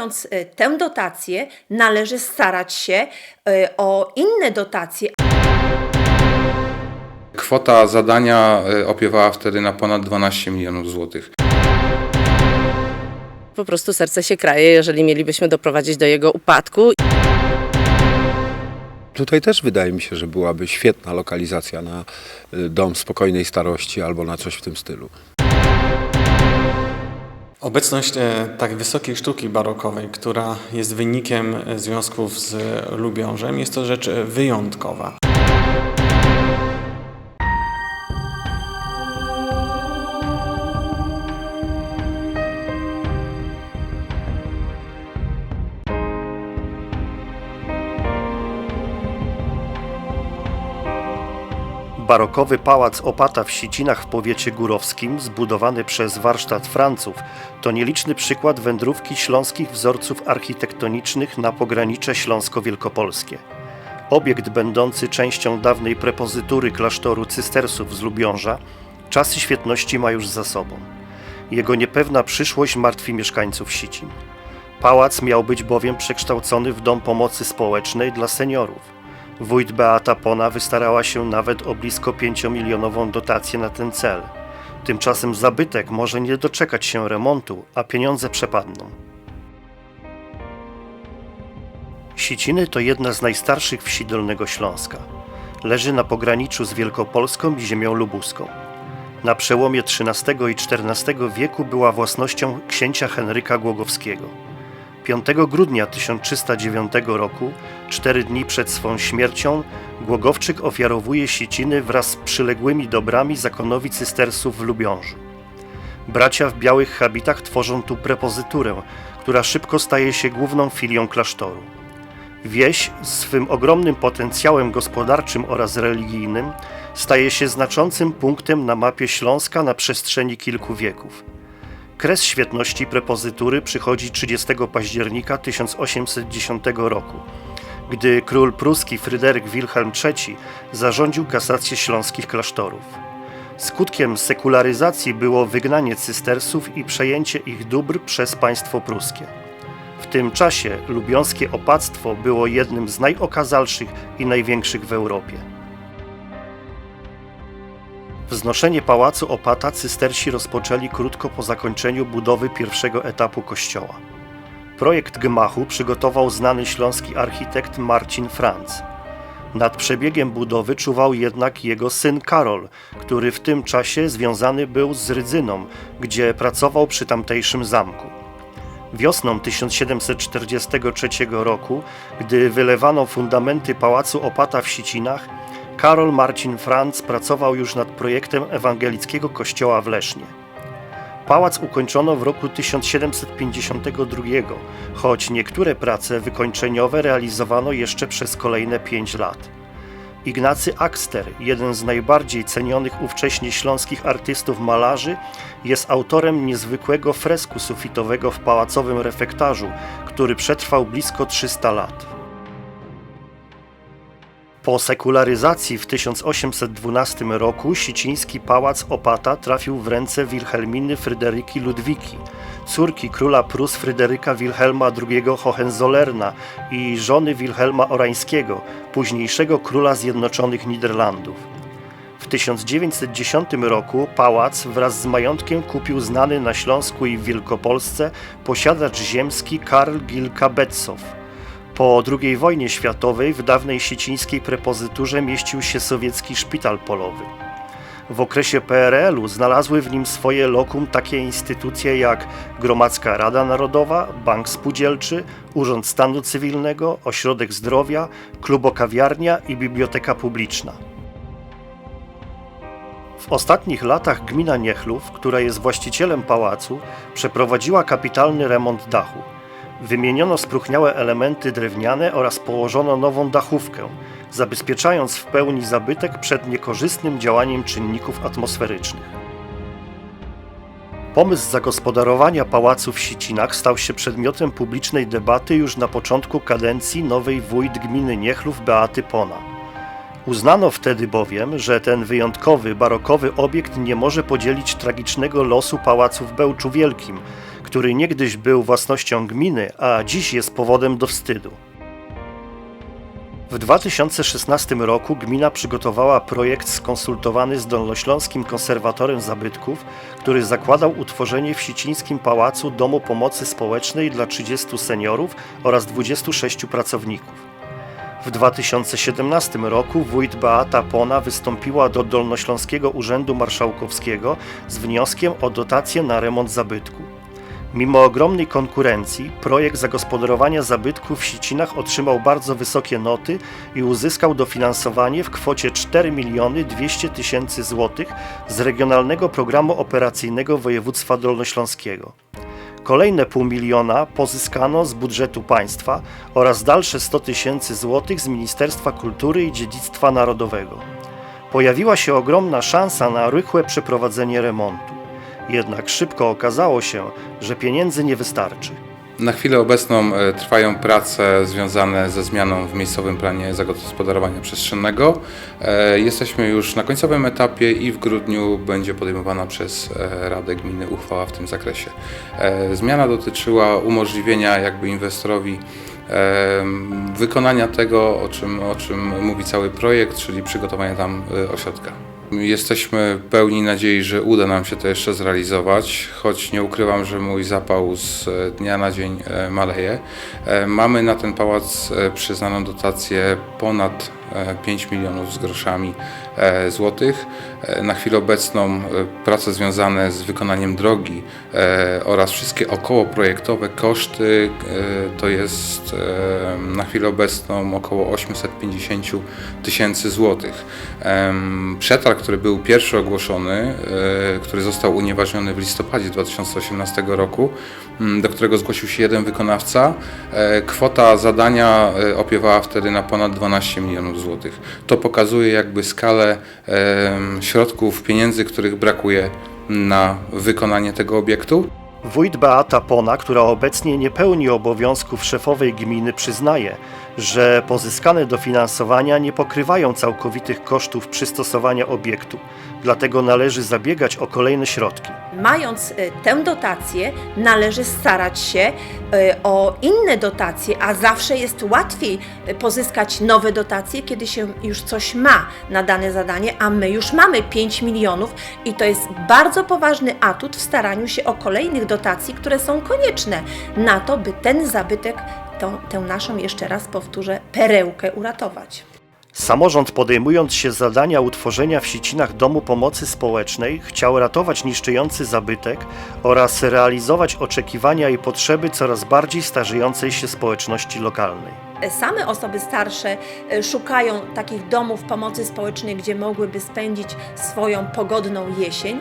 Mając e, tę dotację, należy starać się e, o inne dotacje, Kwota zadania e, opiewała wtedy na ponad 12 milionów złotych. Po prostu serce się kraje, jeżeli mielibyśmy doprowadzić do jego upadku. Tutaj też wydaje mi się, że byłaby świetna lokalizacja na dom spokojnej starości albo na coś w tym stylu. Obecność e, tak wysokiej sztuki barokowej, która jest wynikiem związków z Lubiążem, jest to rzecz wyjątkowa. Barokowy pałac Opata w Sicinach w powiecie górowskim, zbudowany przez warsztat Franców, to nieliczny przykład wędrówki śląskich wzorców architektonicznych na pogranicze śląsko-wielkopolskie. Obiekt będący częścią dawnej prepozytury klasztoru cystersów z Lubiąża, czasy świetności ma już za sobą. Jego niepewna przyszłość martwi mieszkańców Sicin. Pałac miał być bowiem przekształcony w dom pomocy społecznej dla seniorów. Wójt Beata Pona wystarała się nawet o blisko 5-milionową dotację na ten cel. Tymczasem zabytek może nie doczekać się remontu, a pieniądze przepadną. Siciny to jedna z najstarszych wsi Dolnego Śląska. Leży na pograniczu z Wielkopolską i ziemią lubuską. Na przełomie XIII i XIV wieku była własnością księcia Henryka Głogowskiego. 5 grudnia 1309 roku, cztery dni przed swą śmiercią, Głogowczyk ofiarowuje Siciny wraz z przyległymi dobrami zakonowi cystersów w Lubiążu. Bracia w białych habitach tworzą tu prepozyturę, która szybko staje się główną filią klasztoru. Wieś z swym ogromnym potencjałem gospodarczym oraz religijnym staje się znaczącym punktem na mapie Śląska na przestrzeni kilku wieków. Kres świetności prepozytury przychodzi 30 października 1810 roku, gdy król pruski Fryderyk Wilhelm III zarządził kasację śląskich klasztorów. Skutkiem sekularyzacji było wygnanie cystersów i przejęcie ich dóbr przez państwo pruskie. W tym czasie lubiąskie opactwo było jednym z najokazalszych i największych w Europie. Wznoszenie pałacu Opata cystersi rozpoczęli krótko po zakończeniu budowy pierwszego etapu kościoła. Projekt gmachu przygotował znany śląski architekt Marcin Franz. Nad przebiegiem budowy czuwał jednak jego syn Karol, który w tym czasie związany był z Rydzyną, gdzie pracował przy tamtejszym zamku. Wiosną 1743 roku, gdy wylewano fundamenty pałacu Opata w Sicinach, Karol Marcin Franz pracował już nad projektem ewangelickiego kościoła w Lesznie. Pałac ukończono w roku 1752, choć niektóre prace wykończeniowe realizowano jeszcze przez kolejne pięć lat. Ignacy Axter, jeden z najbardziej cenionych ówcześnie śląskich artystów malarzy, jest autorem niezwykłego fresku sufitowego w pałacowym refektarzu, który przetrwał blisko 300 lat. Po sekularyzacji w 1812 roku Siciński Pałac Opata trafił w ręce Wilhelminy Fryderyki Ludwiki, córki króla Prus Fryderyka Wilhelma II Hohenzollerna i żony Wilhelma Orańskiego, późniejszego króla Zjednoczonych Niderlandów. W 1910 roku pałac wraz z majątkiem kupił znany na Śląsku i w Wielkopolsce posiadacz ziemski Karl Gilka Betzow. Po II wojnie światowej w dawnej sicińskiej prepozyturze mieścił się sowiecki szpital polowy. W okresie PRL-u znalazły w nim swoje lokum takie instytucje jak Gromadzka Rada Narodowa, Bank Spółdzielczy, Urząd Stanu Cywilnego, Ośrodek Zdrowia, Klubokawiarnia i Biblioteka Publiczna. W ostatnich latach gmina Niechlów, która jest właścicielem pałacu, przeprowadziła kapitalny remont dachu. Wymieniono spróchniałe elementy drewniane oraz położono nową dachówkę, zabezpieczając w pełni zabytek przed niekorzystnym działaniem czynników atmosferycznych. Pomysł zagospodarowania pałacu w Sicinach stał się przedmiotem publicznej debaty już na początku kadencji nowej wójt gminy Niechlów Beaty Pona. Uznano wtedy bowiem, że ten wyjątkowy, barokowy obiekt nie może podzielić tragicznego losu pałacu w Bełczu Wielkim, który niegdyś był własnością gminy, a dziś jest powodem do wstydu. W 2016 roku gmina przygotowała projekt skonsultowany z Dolnośląskim Konserwatorem Zabytków, który zakładał utworzenie w Sicińskim Pałacu Domu Pomocy Społecznej dla 30 seniorów oraz 26 pracowników. W 2017 roku wójt Beata Pona wystąpiła do Dolnośląskiego Urzędu Marszałkowskiego z wnioskiem o dotację na remont zabytku. Mimo ogromnej konkurencji, projekt zagospodarowania zabytków w Sicinach otrzymał bardzo wysokie noty i uzyskał dofinansowanie w kwocie 4 miliony 200 tysięcy złotych z Regionalnego Programu Operacyjnego Województwa Dolnośląskiego. Kolejne pół miliona pozyskano z budżetu państwa oraz dalsze 100 tysięcy złotych z Ministerstwa Kultury i Dziedzictwa Narodowego. Pojawiła się ogromna szansa na rychłe przeprowadzenie remontu. Jednak szybko okazało się, że pieniędzy nie wystarczy. Na chwilę obecną e, trwają prace związane ze zmianą w miejscowym planie zagospodarowania przestrzennego. E, Jesteśmy już na końcowym etapie i w grudniu będzie podejmowana przez e, Radę Gminy uchwała w tym zakresie. Zmiana dotyczyła umożliwienia jakby inwestorowi wykonania tego, o czym, o czym mówi cały projekt, czyli przygotowania tam ośrodka. Jesteśmy pełni nadziei, że uda nam się to jeszcze zrealizować, choć nie ukrywam, że mój zapał z e, dnia na dzień e, maleje. E, Mamy na ten pałac przyznaną dotację ponad e, 5 milionów z groszami e, złotych. E, Na chwilę obecną e, prace związane z wykonaniem drogi oraz wszystkie okołoprojektowe koszty to jest na chwilę obecną około 850 tysięcy złotych. Przetarg, który był pierwszy ogłoszony, który został unieważniony w listopadzie 2018 roku, m, do którego zgłosił się jeden wykonawca, kwota zadania opiewała wtedy na ponad 12 milionów złotych. To pokazuje jakby skalę środków, pieniędzy, których brakuje na wykonanie tego obiektu. Wójt Beata Pona, która obecnie nie pełni obowiązków szefowej gminy, przyznaje, że pozyskane dofinansowania nie pokrywają całkowitych kosztów przystosowania obiektu, dlatego należy zabiegać o kolejne środki. Mając e, tę dotację, należy starać się e, o inne dotacje, a zawsze jest łatwiej e, pozyskać nowe dotacje, kiedy się już coś ma na dane zadanie, a my już mamy 5 milionów i to jest bardzo poważny atut w staraniu się o kolejnych dotacji, które są konieczne na to, by ten zabytek, tą, tę naszą, jeszcze raz powtórzę, perełkę uratować. Samorząd podejmując się zadania utworzenia w Sicinach Domu Pomocy Społecznej chciał ratować niszczyjący zabytek oraz realizować oczekiwania i potrzeby coraz bardziej starzejącej się społeczności lokalnej. Same osoby starsze e, szukają takich domów pomocy społecznej, gdzie mogłyby spędzić swoją pogodną jesień.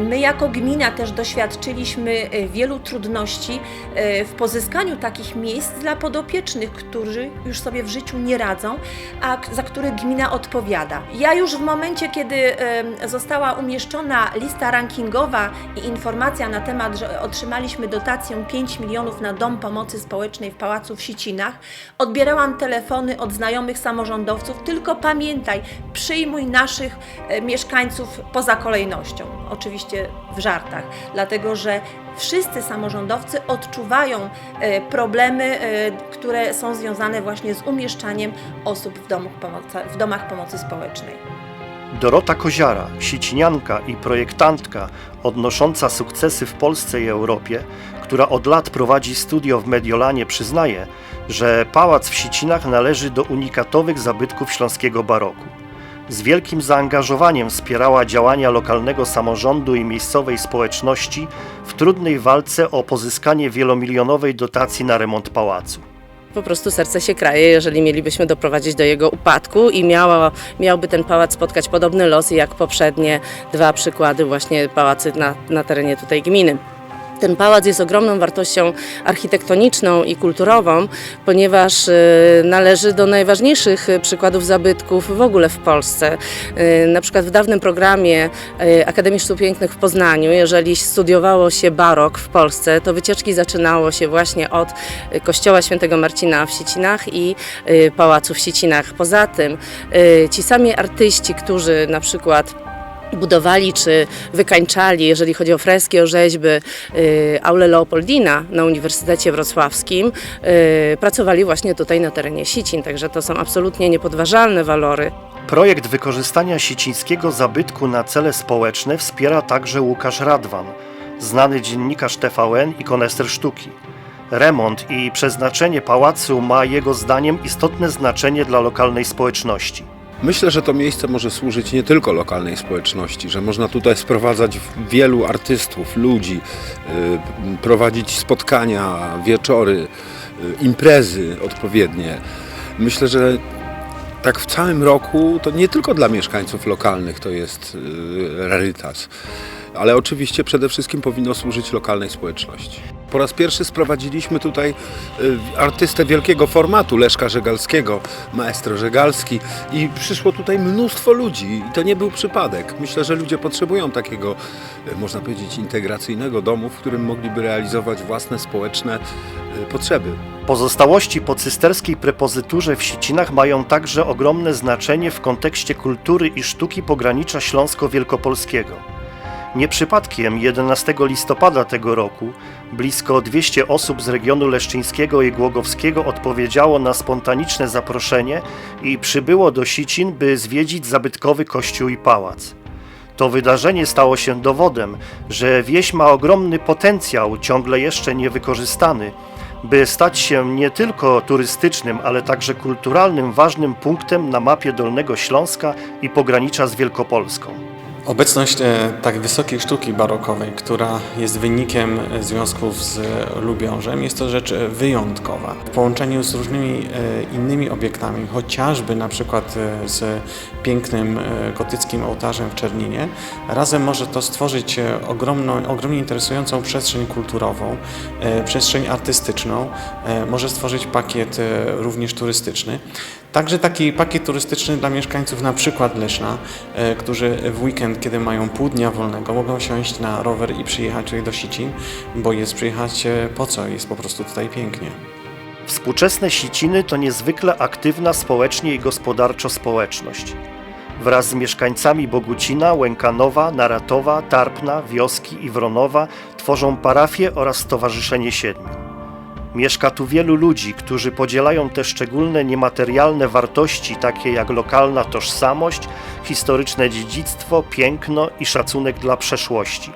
My jako gmina też doświadczyliśmy e, wielu trudności e, w pozyskaniu takich miejsc dla podopiecznych, którzy już sobie w życiu nie radzą, a za których gmina odpowiada. Ja już w momencie, kiedy została umieszczona lista rankingowa i informacja na temat, że otrzymaliśmy dotację 5 milionów na dom pomocy społecznej w Pałacu w Sicinach, odbierałam telefony od znajomych samorządowców, tylko pamiętaj, przyjmuj naszych e, mieszkańców poza kolejnością. Oczywiście w żartach, dlatego że wszyscy samorządowcy odczuwają e, problemy, e, które są związane właśnie z umieszczaniem osób w, domach pomocy, w domach pomocy społecznej. Dorota Koziara, sicinianka i projektantka odnosząca sukcesy w Polsce i Europie, która od lat prowadzi studio w Mediolanie, przyznaje, że pałac w Sicinach należy do unikatowych zabytków śląskiego baroku. Z wielkim zaangażowaniem wspierała działania lokalnego samorządu i miejscowej społeczności w trudnej walce o pozyskanie wielomilionowej dotacji na remont pałacu. Po prostu serce się kraje, jeżeli mielibyśmy doprowadzić do jego upadku i miało, miałby ten pałac spotkać podobny los jak poprzednie dwa przykłady właśnie pałacy na, na terenie tutaj gminy. Ten pałac jest ogromną wartością architektoniczną i kulturową, ponieważ y, należy do najważniejszych przykładów zabytków w ogóle w Polsce. Y, Na przykład w dawnym programie y, Akademii Sztuk Pięknych w Poznaniu, jeżeli studiowało się barok w Polsce, to wycieczki zaczynało się właśnie od kościoła świętego Marcina w Siecinach i pałacu w Siecinach. Poza tym ci sami artyści, którzy na przykład budowali czy wykańczali, jeżeli chodzi o freski, o rzeźby, y, aulę Leopoldina na Uniwersytecie Wrocławskim, y, pracowali właśnie tutaj na terenie Sicin, także to są absolutnie niepodważalne walory. Projekt wykorzystania sicińskiego zabytku na cele społeczne wspiera także Łukasz Radwan, znany dziennikarz TVN i koneser sztuki. Remont i przeznaczenie pałacu ma jego zdaniem istotne znaczenie dla lokalnej społeczności. Myślę, że to miejsce może służyć nie tylko lokalnej społeczności, że można tutaj sprowadzać wielu artystów, ludzi, y, prowadzić spotkania, wieczory, y, imprezy odpowiednie. Myślę, że tak w całym roku to nie tylko dla mieszkańców lokalnych to jest y, rarytas, ale oczywiście przede wszystkim powinno służyć lokalnej społeczności. Po raz pierwszy sprowadziliśmy tutaj y, artystę wielkiego formatu, Leszka Żegalskiego, maestro Żegalski i przyszło tutaj mnóstwo ludzi i to nie był przypadek. Myślę, że ludzie potrzebują takiego, y, można powiedzieć, integracyjnego domu, w którym mogliby realizować własne społeczne y, potrzeby. Pozostałości po cysterskiej prepozyturze w Sicinach mają także ogromne znaczenie w kontekście kultury i sztuki pogranicza śląsko-wielkopolskiego. Nie przypadkiem 11 listopada tego roku blisko 200 osób z regionu leszczyńskiego i głogowskiego odpowiedziało na spontaniczne zaproszenie i przybyło do Sicin, by zwiedzić zabytkowy kościół i pałac. To wydarzenie stało się dowodem, że wieś ma ogromny potencjał, ciągle jeszcze niewykorzystany, by stać się nie tylko turystycznym, ale także kulturalnym ważnym punktem na mapie Dolnego Śląska i pogranicza z Wielkopolską. Obecność e, tak wysokiej sztuki barokowej, która jest wynikiem e, związków z Lubiążem, jest to rzecz e, wyjątkowa. W połączeniu z różnymi innymi obiektami, chociażby na przykład z pięknym gotyckim ołtarzem w Czerninie, razem może to stworzyć ogromną, ogromnie interesującą przestrzeń kulturową, przestrzeń artystyczną, może stworzyć pakiet również turystyczny. Także taki pakiet turystyczny dla mieszkańców na przykład Leszna, e, którzy w weekend, kiedy mają pół dnia wolnego, mogą siąść na rower i przyjechać tutaj do Sicin, bo jest przyjechać e, po co, jest po prostu tutaj pięknie. Współczesne Siciny to niezwykle aktywna społecznie i gospodarczo społeczność. Wraz z mieszkańcami Bogucina, Łękanowa, Naratowa, Tarpna, Wioski i Wronowa tworzą parafię oraz Stowarzyszenie Siedmiu. Mieszka tu wielu ludzi, którzy podzielają te szczególne niematerialne wartości, takie jak lokalna tożsamość, historyczne dziedzictwo, piękno i szacunek dla przeszłości.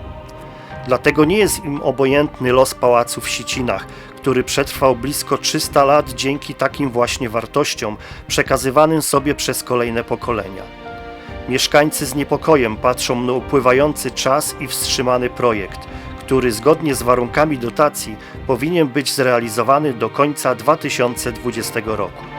Dlatego nie jest im obojętny los pałacu w Sicinach, który przetrwał blisko 300 lat dzięki takim właśnie wartościom przekazywanym sobie przez kolejne pokolenia. Mieszkańcy z niepokojem patrzą na upływający czas i wstrzymany projekt, który zgodnie z warunkami dotacji powinien być zrealizowany do końca 2020 roku.